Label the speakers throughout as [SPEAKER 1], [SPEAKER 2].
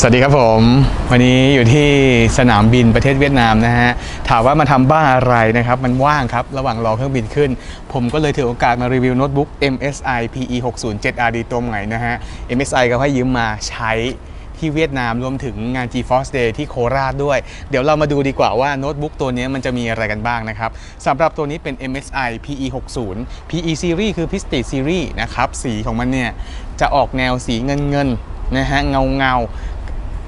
[SPEAKER 1] สวัสดีครับผม วันนี้อยู่ที่สนามบินประเทศเวียดนามนะฮะ ถามว่ามาทำบ้าอะไรนะครับ มันว่างครับ ระหว่างรอเครื่องบินขึ้น ผมก็เลยถือโอกาสมารีวิวโน้ตบุ๊ก MSI PE 6 0 7 RD ตัวใหม่นะฮะ MSI ก็ให้ยืมมาใช้ที่เวียดนามรวมถึงงาน GeForce Day ที่โคราชด้วย เดี๋ยวเรามาดูดีกว่าว่าโน้ตบุ๊กตัวนี้มันจะมีอะไรกันบ้างนะครับสำหรับตัวนี้เป็น MSI PE 6 0 PE Series คือ Prestige Series นะครับ สีของมันเนี่ยจะออกแนวสีเงินเงินนะฮะเงาเงา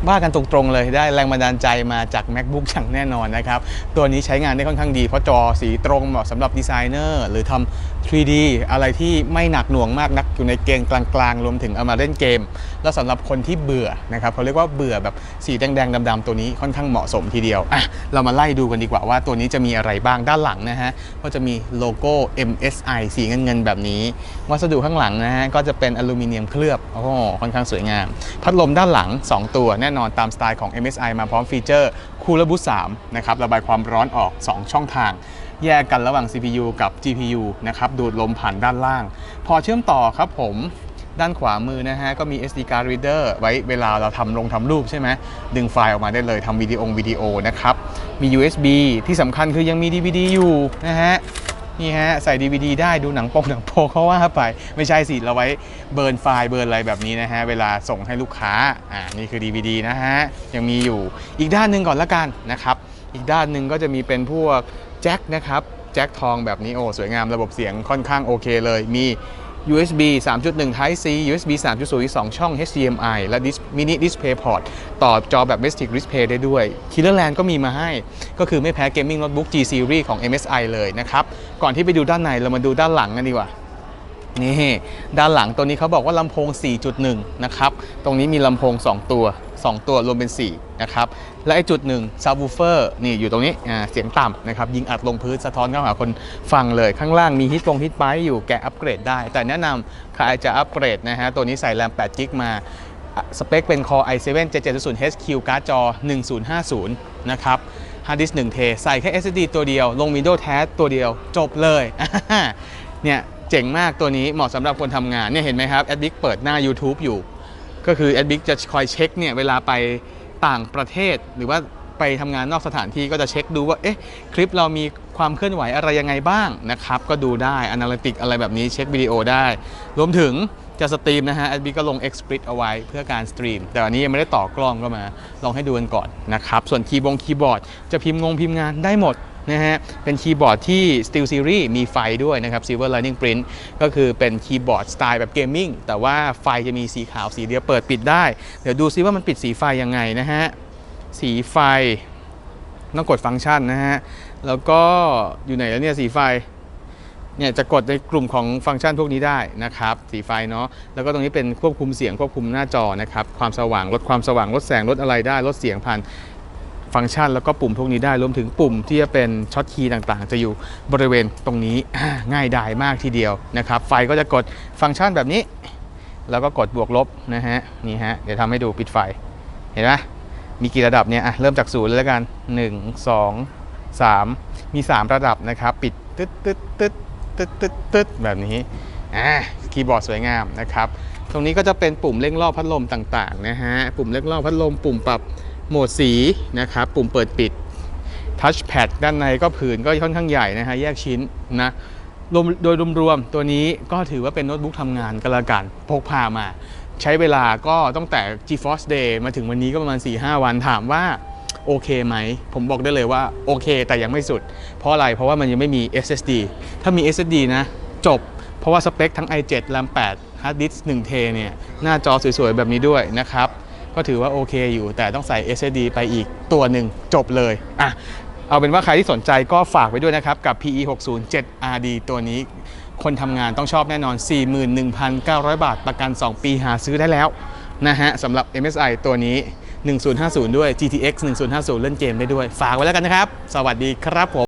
[SPEAKER 1] ว่ากันตรงๆเลยได้แรงบันดาลใจมาจาก MacBook อย่างแน่นอนนะครับ ตัวนี้ใช้งานได้ค่อนข้างดีเพราะจอสีตรงเหมาะสำหรับดีไซเนอร์หรือทำ 3D อะไรที่ไม่หนักหน่วงมากนักอยู่ในเกณฑ์กลางๆ รวมถึงเอามาเล่นเกม แล้วสำหรับคนที่เบื่อนะครับเขาเรียกว่าเบื่อแบบสีแดงๆดำๆตัวนี้ค่อนข้างเหมาะสมทีเดียวอะเรามาไล่ดูกันดีกว่าว่าตัวนี้จะมีอะไรบ้างด้านหลังนะฮะก็จะมีโลโก้ MSI สีเงินๆแบบนี้ วัสดุข้างหลังนะฮะก็จะเป็นอลูมิเนียมเคลือบโอ้โหค่อนข้างสวยงาม พัดลมด้านหลัง 2 ตัวแน่นอนตามสไตล์ของ MSI มาพร้อมฟีเจอร์ Cooler Boost 3นะครับระบายความร้อนออก 2 ช่องทาง แยกกันระหว่าง CPU กับ GPU นะครับดูดลมผ่านด้านล่าง พอเชื่อมต่อครับผมด้านขวามือนะฮะ ก็มี SD card reader ไว้เวลาเราทำลงทำรูปใช่ไหม ดึงไฟล์ออกมาได้เลยทำวิดีโอวิดีโอนะครับ มี USB ที่สำคัญคือยังมี DVD อยู่นะฮะ นี่ฮะ ใส่ DVD ได้ดูหนังโปงหนังโปเขาว่าไป ไม่ใช่สิ เราไว้เบิร์นไฟล์เบิร์นอะไรแบบนี้นะฮะ เวลาส่งให้ลูกค้า อ่า นี่คือ DVD นะฮะ ยังมีอยู่อีกด้านหนึ่งก่อนละกันนะครับ อีกด้านหนึ่งก็จะมีเป็นพวก แจ็คนะครับแจ็คทองแบบนี้โอ้สวยงามระบบเสียงค่อนข้างโอเคเลยมี USB 3.1 Type C USB 3.0อีก2ช่อง HDMI และ Mini Display Port ต่อจอแบบ Basic Display ได้ด้วย Killer Land ก็มีมาให้ ก็คือไม่แพ้ Gaming Notebook G Series ของ MSI เลยนะครับ ก่อนที่ไปดูด้านในเรามาดูด้านหลังกันดีกว่า นี่ ด้านหลังตัวนี้เขาบอกว่าลำโพง 4.1 นะครับ ตรงนี้มีลำโพง 2 ตัว 2 ตัวรวมเป็น 4 นะครับ และไอจุดหนึ่งซับวูเฟอร์นี่อยู่ตรงนี้เสียงต่ำนะครับ ยิงอัดลงพื้นสะท้อนเข้าหาคนฟังเลยข้างล่างมีฮิตฟงฮิตไปอยู่แกะอัปเกรดได้ แต่แนะนำใครจะอัปเกรดนะฮะ ตัวนี้ใส่แรม8กิกมาสเปคเป็น Core i7 7700 HQ การ์ดจอ 1050 นะครับฮาร์ดดิสก์1เทใส่แค่ SSD ตัวเดียว ลง Windows แท้ตัวเดียว จบเลยเนี่ยเจ๋งมากตัวนี้เหมาะสำหรับคนทำงานเนี่ยเห็นไหมครับแอดบิ๊กเปิดหน้า YouTube อยู่ ก็คือแอดบิ๊กจะคอยเช็คเนี่ยเวลาไปต่างประเทศ หรือว่าไปทำงานนอกสถานที่ก็จะเช็คดูว่าเอ๊ะคลิปเรามีความเคลื่อนไหวอะไรยังไงบ้างนะครับ ก็ดูได้ a n a l y t i c อะไรแบบนี้เช็ควิดีโอได้ รวมถึงจะสตรีมนะฮะแอดบิ๊กก็ลง x p l i t เอาไว้เพื่อการสตรีม แต่อันนี้ยังไม่ได้ต่อกล้องก็มา ลองให้ดูกันก่อนนะครับส่วนคีย์บงคีย์บอร์ดจะพิมพ์งงพิมพ์งานได้หมด นะฮะ เป็นคีย์บอร์ดที่ Steel Series มีไฟด้วยนะครับ Silver Lightning Print ก็คือเป็นคีย์บอร์ดสไตล์แบบเกมมิ่งแต่ว่าไฟจะมีสีขาวสีเดียวเปิดปิดได้ เดี๋ยวดูซิว่ามันปิดสีไฟยังไงนะฮะ สีไฟต้องกดฟังก์ชันนะฮะ แล้วก็อยู่ไหนแล้วเนี่ยสีไฟเนี่ยจะกดในกลุ่มของฟังก์ชันพวกนี้ได้นะครับ สีไฟเนาะแล้วก็ตรงนี้เป็นควบคุมเสียงควบคุมหน้าจอนะครับ ความสว่างลดความสว่างลดแสงลดอะไรได้ลดเสียงผ่าน ฟังก์ชันแล้วก็ปุ่มพวกนี้ได้รวมถึงปุ่มที่จะเป็นช็อตคีย์ต่างๆ จะอยู่บริเวณตรงนี้ง่ายดายมากทีเดียวนะครับ ไฟก็จะกดฟังก์ชันแบบนี้ แล้วก็กดบวกลบนะฮะนี่ฮะเดี๋ยวทำให้ดูปิดไฟเห็นไหมมีกี่ระดับเนี่ยอะเริ่มจากศูนย์เลยแล้วกัน 1 2 3 มี 3 ระดับนะครับ ปิดตึ๊ดตึ๊ดตึ๊ดตึ๊ดตึ๊ดตึ๊ดแบบนี้อ่าคีย์บอร์ดสวยงามนะครับ ตรงนี้ก็จะเป็นปุ่มเร่งรอบพัดลมต่างๆนะฮะปุ่มเร่งรอบพัดลมปุ่มปรับ โหมดสีนะครับ ปุ่มเปิดปิดทัชแพดด้านในก็ผืนก็ค่อนข้างใหญ่นะฮะแยกชิ้นนะรวมโดยรวมๆตัวนี้ก็ถือว่าเป็นโน้ตบุ๊กทำงานก็แล้วกันพกพามา ใช้เวลาก็ตั้งแต่ GeForce Day มาถึงวันนี้ก็ประมาณ 4-5 วันถามว่าโอเคไหม ผมบอกได้เลยว่าโอเค แต่ยังไม่สุด เพราะอะไร เพราะว่ามันยังไม่มี SSD ถ้ามี SSD นะ จบ เพราะว่าสเปคทั้ง i7 RAM 8 Hard Disk 1 t เนี่ย หน้าจอสวยๆ แบบนี้ด้วยนะครับ ก็ถือว่าโอเคอยู่ แต่ต้องใส่ SSD ไปอีกตัวหนึ่งจบเลยอะเอาเป็นว่าใครที่สนใจก็ฝากไว้ด้วยนะครับ กับ PE 6 0 7 RD ตัวนี้ คนทำงานต้องชอบแน่นอน 41,900 บาท ประกัน 2 ปีหาซื้อได้แล้วนะฮะสำหรับ MSI ตัวนี้ 1050 ด้วย GTX 1050 เล่นเกมได้ด้วย ฝากไว้แล้วกันนะครับ สวัสดีครับผม